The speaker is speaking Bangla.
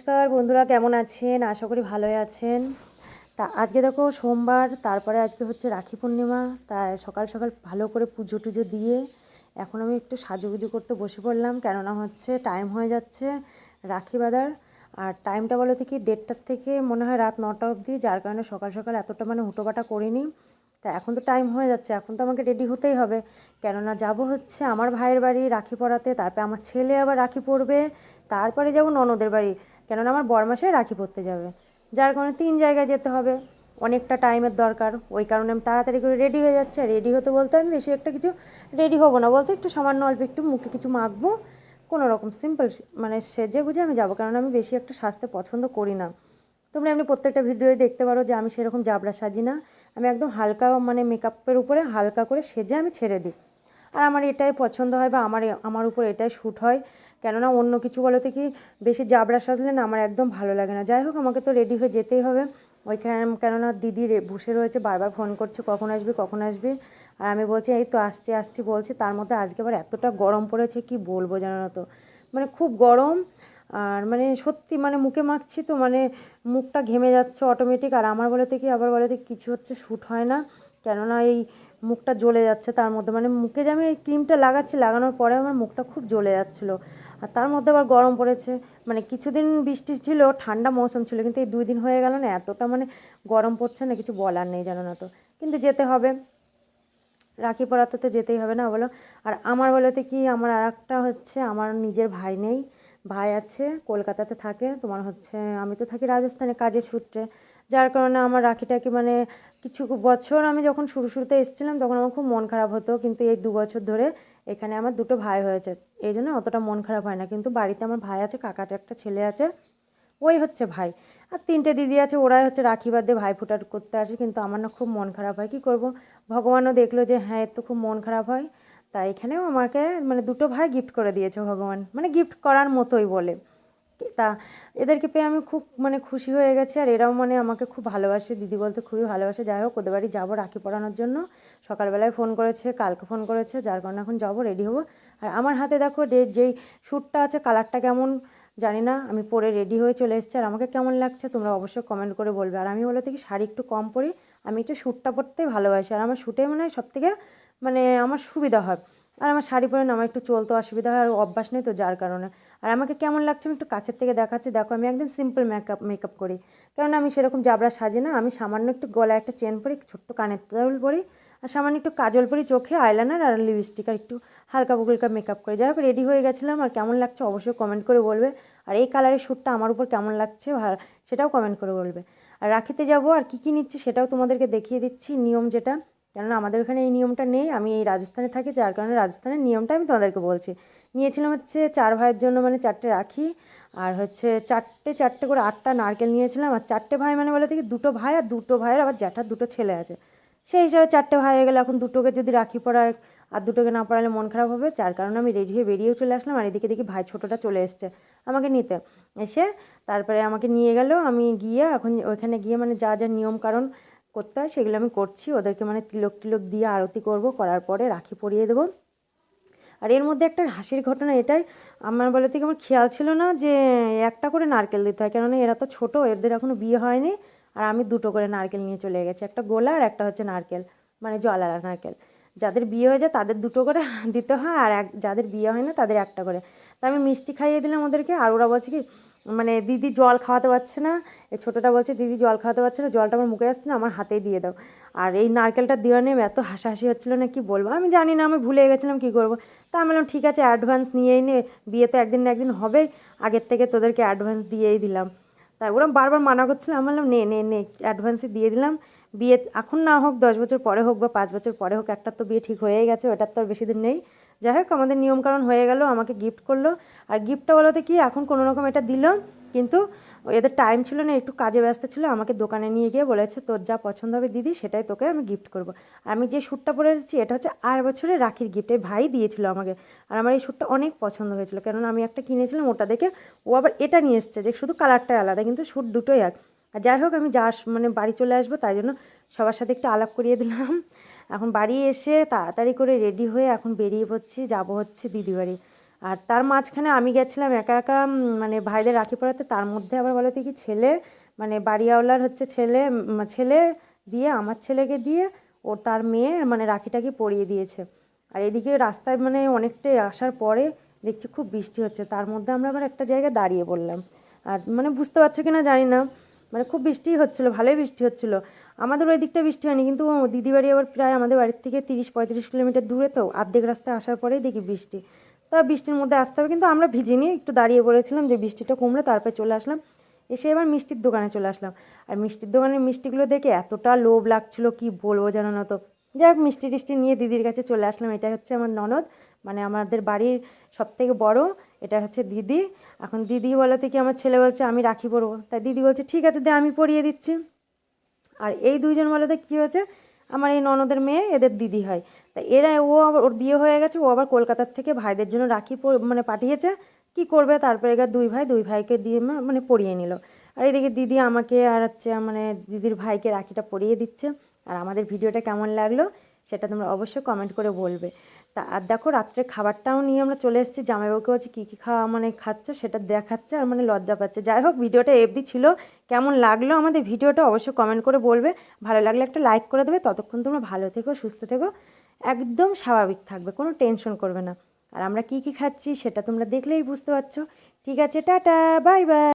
নমস্কার, বন্ধুরা কেমন আছেন? আশা করি ভালোই আছেন। তা আজকে দেখো সোমবার, তারপরে আজকে হচ্ছে রাখি পূর্ণিমা। তাই সকাল সকাল ভালো করে পুজো টুজো দিয়ে এখন আমি একটু সাজুগুজু করতে বসে পড়লাম, কেননা হচ্ছে টাইম হয়ে যাচ্ছে রাখি বাঁধার। আর টাইমটা বলো তো কি, দেড়টার থেকে মনে হয় রাত নটা অবধি, যার কারণে সকাল সকাল এতটা মানে হুটোপাটা করিনি। তা এখন তো টাইম হয়ে যাচ্ছে, এখন তো আমাকে রেডি হতেই হবে। কেননা যাব হচ্ছে আমার ভাইয়ের বাড়ি রাখি পরাতে তারপরে আমার ছেলে আবার রাখি পরবে তারপরে যাব ননদের বাড়ি। কেননা আমার বরমাসায় রাখি পরতে যাবে। যার কারণে তিন জায়গায় যেতে হবে। অনেকটা টাইমের দরকার। ওই কারণে আমি তাড়াতাড়ি করে রেডি হয়ে যাচ্ছে। রেডি হতে বলতে আমি বেশি একটা কিছু রেডি হব না। বলতে একটু সামান্য অল্প একটু মুখে কিছু মাখবো। কোনো রকম সিম্পল মানে সেজে গুজে আমি যাব। কারণ আমি বেশি একটা সাজতে পছন্দ করি না। তোমরা এমনি প্রত্যেকটা ভিডিওয় দেখতে পারো যে আমি সেরকম জাবড়া সাজি না। আমি একদম হালকা মানে মেকআপের উপরে হালকা করে সেজে আমি ছেড়ে দিই। আর আমার এটাই পছন্দ হয় বা আমার আমার উপর এটাই শ্যুট হয়। কেননা অন্য কিছু বলতে কি, বেশি জাবড়া সাজলে না আমার একদম ভালো লাগে না। যাই হোক, আমাকে তো রেডি হয়ে যেতেই হবে। ওইখানে কেননা দিদি বসে রয়েছে, বারবার ফোন করছে, কখন আসবি কখন আসবি? আর আমি বলছি, এই তো আসছি আসছি, বলছি। তার মধ্যে আজকে আবার এতটা গরম পড়েছে, কি বলব জানো না তো। মানে খুব গরম, আর মানে সত্যি মানে মুখে মাখছি তো মানে মুখটা ঘেমে যাচ্ছে অটোমেটিক আর আমার বলে কি, আবার বলে কিছু হচ্ছে শ্যুট হয় না। কেননা এই মুখটা জ্বলে যাচ্ছে তার মধ্যে। মানে মুখে যে আমি এই ক্রিমটা লাগাচ্ছি, লাগানোর পরে আমার মুখটা খুব জ্বলে যাচ্ছিল। আর তার মধ্যে আবার গরম পড়েছে। মানে কিছুদিন বৃষ্টি ছিল, ঠান্ডা মৌসুম ছিল, কিন্তু এই দুই দিন হয়ে গেল না, এতটা মানে গরম পড়ছে না, কিছু বলার নেই জানো না তো। কিন্তু যেতে হবে। রাখি পরাতে তো যেতেই হবে না বলো। আর আমার বলতে কি, আমার আর একটা হচ্ছে, আমার নিজের ভাই নেই। ভাই আছে, কলকাতাতে থাকে, তোমার হচ্ছে, আমি তো থাকি রাজস্থানে কাজের সূত্রে। যার কারণে আমার রাখিটাকে মানে কিছু বছর আমি যখন শুরু শুরুতে এসেছিলাম, তখন আমার খুব মন খারাপ হতো, কিন্তু এই দু বছর ধরে এখানে আমার দুটো ভাই হয়েছে। এই জন্য অতটা মন খারাপ হয় না। কিন্তু বাড়িতে আমার ভাই আছে কাকাতে একটা ছেলে আছে, ওই হচ্ছে ভাই। আর তিনটে দিদি আছে, ওরাই হচ্ছে রাখি বাদে ভাই ফুটার করতে আসে, কিন্তু আমার না খুব মন খারাপ হয়। কী করব? ভগবানও দেখল যে হ্যাঁ এর তো খুব মন খারাপ হয়। তাই এখানেও আমাকে মানে দুটো ভাই গিফট করে দিয়েছে ভগবান। মানে গিফট করার মতোই বলে। তা এদেরকে পেয়ে আমি খুব মানে খুশি হয়ে গেছি আর এরাও মানে আমাকে খুব ভালোবাসে। দিদি বলতে খুবই ভালোবাসে। যাই হোক, ওদের বাড়ি যাব রাখি পরানোর জন্য। সকালবেলায় ফোন করেছে, কালকে ফোন করেছে, যার কারণে এখন যাব রেডি হব। আর আমার হাতে দেখো যেই শ্যুটটা আছে কালারটা কেমন জানি না, আমি পরে রেডি হয়ে চলে এসেছি। আর আমাকে কেমন লাগছে তোমরা অবশ্যই কমেন্ট করে বলবে। আর আমি বলে থাকি, শাড়ি একটু কম পরি, আমি একটু শ্যুটটা পরতেই ভালোবাসি। আর আমার শ্যুটে মানে সব থেকে মানে আমার সুবিধা হয়। আর আমার শাড়ি পরে না, আমার একটু চলতে অসুবিধা হয় আর অভ্যাস নেই তো যার কারণে। আর আমাকে কেমন লাগছে আমি একটু কাছের থেকে দেখাচ্ছি। দেখো, আমি একদম সিম্পল মেকআপ মেকআপ করি। কারণ আমি সেরকম জাবরা সাজি না, আমি সামান্য একটু গলায় একটা চেন পরি, ছোট্ট কানের তল পরি, আর সামান্য একটু কাজল পরি চোখে আইলাইনার আর লিপস্টিক আর একটু হালকা ফুলকা মেকআপ করি। যাই হোক রেডি হয়ে গেছিলাম। আর কেমন লাগছে অবশ্যই কমেন্ট করে বলবে। আর এই কালারের শ্যুটটা আমার উপর কেমন লাগছে সেটাও কমেন্ট করে বলবে। আর রাখিতে যাব। আর কী কী নিচ্ছি সেটাও তোমাদেরকে দেখিয়ে দিচ্ছি। নিয়ম যেটা কেননা আমাদের ওখানে এই নিয়মটা নেই, আমি এই রাজস্থানে থাকি, যার কারণে রাজস্থানের নিয়মটা আমি তোমাদেরকে বলছি। নিয়েছিলাম হচ্ছে চার ভাইয়ের জন্য মানে চারটে রাখি, আর হচ্ছে চারটে চারটে করে আটটা নারকেল নিয়েছিলাম, আর চারটে ভাই মানে বলে থেকে দুটো ভাই আর দুটো ভাইয়ের আবার জ্যাঠার দুটো ছেলে আছে। সেই হিসাবে চারটে ভাই হয়ে গেলে এখন দুটোকে যদি রাখি পড়ায় আর দুটোকে না পড়ালে মন খারাপ হবে, যার কারণে আমি রেডি হয়ে বেরিয়েও চলে আসলাম, আর এদিকে দেখি ভাই ছোটোটা চলে এসছে আমাকে নিতে। এসে তারপরে আমাকে নিয়ে গেল, আমি গিয়ে এখন ওইখানে গিয়ে মানে যা যা নিয়ম কারণ করতে হয়, সেগুলো আমি করছি। ওদেরকে মানে তিলক টিলক দিয়ে আরতি করব, করার পরে রাখি পরিয়ে দেবো। আর এর মধ্যে একটা হাসির ঘটনা এটাই, আমার বলে থেকে আমার খেয়াল ছিল না যে একটা করে নারকেল দিতে হয়, কেননা এরা তো ছোটো, এদের এখনও বিয়ে হয়নি। আর আমি দুটো করে নারকেল নিয়ে চলে গেছি, একটা গোলা আর একটা হচ্ছে নারকেল মানে জলালা নারকেল। যাদের বিয়ে হয়ে যায়, তাদের দুটো করে দিতে হয়, আর এক, যাদের বিয়ে হয় না, তাদের একটা করে। তা আমি মিষ্টি খাইয়ে দিলাম ওদেরকে, আর ওরা বলছে কি মানে দিদি জল খাওয়াতে পারছে না ছোটোটা বলছে, দিদি জল খাওয়াতে পারছে না, জলটা আমার মুখে আসছে না, আমার হাতেই দিয়ে দাও। আর এই নারকেলটা দেওয়া নিয়ে এত হাসাহাসি হচ্ছিল না, কি বলব? আমি জানি না, আমি ভুলে গেছিলাম, কি করব? তা আমি বললাম, ঠিক আছে অ্যাডভান্স নিয়েই নে বিয়ে তো একদিন না একদিন হবেই আগের থেকে তোদেরকে অ্যাডভান্স দিয়েই দিলাম। তাই ওরা বারবার মানা করছিলাম আমি বললাম, নে নে নে অ্যাডভান্সই দিয়ে দিলাম। বিয়ে এখন না হোক, দশ বছর পরে হোক বা পাঁচ বছর পরে হোক, একটা তো বিয়ে ঠিক হয়েই গেছে, ওটার তো আর বেশি দিন নেই। যাই হোক, আমাদের নিয়মকানুন হয়ে গেল, আমাকে গিফট করল। আর গিফটটা বলতে কি, এখন কোনো রকম এটা দিল, কিন্তু এদের টাইম ছিল না, একটু কাজে ব্যস্ত ছিল, আমাকে দোকানে নিয়ে গিয়ে বলেছে, তোর যা পছন্দ হবে দিদি, সেটাই তোকে আমি গিফট করব। আমি যে শ্যুটটা পরে এসেছি, এটা হচ্ছে আর বছরের রাখির গিফট এই ভাই দিয়েছিল আমাকে। আর আমার এই শ্যুটটা অনেক পছন্দ হয়েছিল, কেননা আমি একটা কিনেছিলাম, ওটা দেখে ও আবার এটা নিয়ে এসছে, যে শুধু কালারটাই আলাদা, কিন্তু শ্যুট দুটোই এক। আর যাই হোক, আমি যা মানে বাড়ি চলে আসব, তাই জন্য সবার সাথে একটু আলাপ করিয়ে দিলাম। এখন বাড়ি এসে তাড়াতাড়ি করে রেডি হয়ে এখন বেরিয়ে পড়ছি, যাব হচ্ছে দিদি বাড়ি। আর তার মাঝখানে আমি গেছিলাম একা একা মানে ভাইদের রাখি পড়াতে, তার মধ্যে আবার বলো কি ছেলে মানে বাড়িওয়ালার হচ্ছে ছেলে ছেলে দিয়ে, আমার ছেলেকে দিয়ে ও তার মেয়ে মানে রাখি টাকি পরিয়ে দিয়েছে। আর এদিকে রাস্তায় মানে অনেকটাই আসার পরে দেখছি খুব বৃষ্টি হচ্ছে, তার মধ্যে আমরা আবার একটা জায়গায় দাঁড়িয়ে পড়লাম। আর মানে বুঝতে পারছ কি না জানি না। মানে খুব বৃষ্টি হচ্ছিল, ভালোই বৃষ্টি হচ্ছিল। আমাদের ওই দিকটা বৃষ্টি হয়নি, কিন্তু দিদি বাড়ি আবার প্রায় আমাদের বাড়ির থেকে তিরিশ পঁয়ত্রিশ কিলোমিটার দূরে তো, অর্ধেক রাস্তায় আসার পরেই দেখি বৃষ্টি। তা বৃষ্টির মধ্যে আসতে হবে, কিন্তু আমরা ভিজিনি, একটু দাঁড়িয়ে পড়েছিলাম যে বৃষ্টিটা কমলে তারপরে চলে আসলাম। এসে এবার মিষ্টির দোকানে চলে আসলাম। আর মিষ্টির দোকানের মিষ্টিগুলো দেখে এতটা লোভ লাগছিল, কি বলব জানো না তো। যাই হোক, মিষ্টি টিষ্টি নিয়ে দিদির কাছে চলে আসলাম এটা হচ্ছে আমার ননদ। মানে আমাদের বাড়ির সব থেকে বড়, এটা হচ্ছে দিদি। এখন দিদি বলাতে কি আমার ছেলে বলছে, আমি রাখি পরবো। তাই দিদি বলছে, ঠিক আছে, দে, আমি পরিয়ে দিচ্ছি। আর এই দুইজন বলাতে কী হয়েছে, আমার এই ননদের মেয়ে, এদের দিদি হয়। তা এরা, ও আবার, ওর বিয়ে হয়ে গেছে, ও আবার কলকাতার থেকে ভাইদের জন্য রাখি মানে পাঠিয়েছে। কি করবে? তারপরে এবার দুই ভাই, দুই ভাইকে দিয়ে মানে পরিয়ে নিল। আর এদিকে দিদি আমাকে আর হচ্ছে মানে দিদির ভাইকে রাখিটা পরিয়ে দিচ্ছে। আর আমাদের ভিডিওটা কেমন লাগল, সেটা তোমরা অবশ্যই কমেন্ট করে বলবে। তা, আর দেখো রাত্রে খাবারটাও নিয়ে আমরা চলে এসেছি। জামাইবাবুকে বলছি, কী কী খাওয়া মানে খাচ্ছে? সেটা দেখাচ্ছে আর মানে লজ্জা পাচ্ছে। যাই হোক, ভিডিওটা এফডি ছিল। কেমন লাগল আমাদের ভিডিওটা অবশ্যই কমেন্ট করে বলবে। ভালো লাগলে একটা লাইক করে দেবে। ততক্ষণ তোমরা ভালো থেকো, সুস্থ থেকো। একদম স্বাভাবিক থাকবে, কোনো টেনশন করবে না। আর আমরা কী কী খাচ্ছি সেটা তোমরা দেখলেই বুঝতে পারছ। ঠিক আছে, টাটা বাই বাই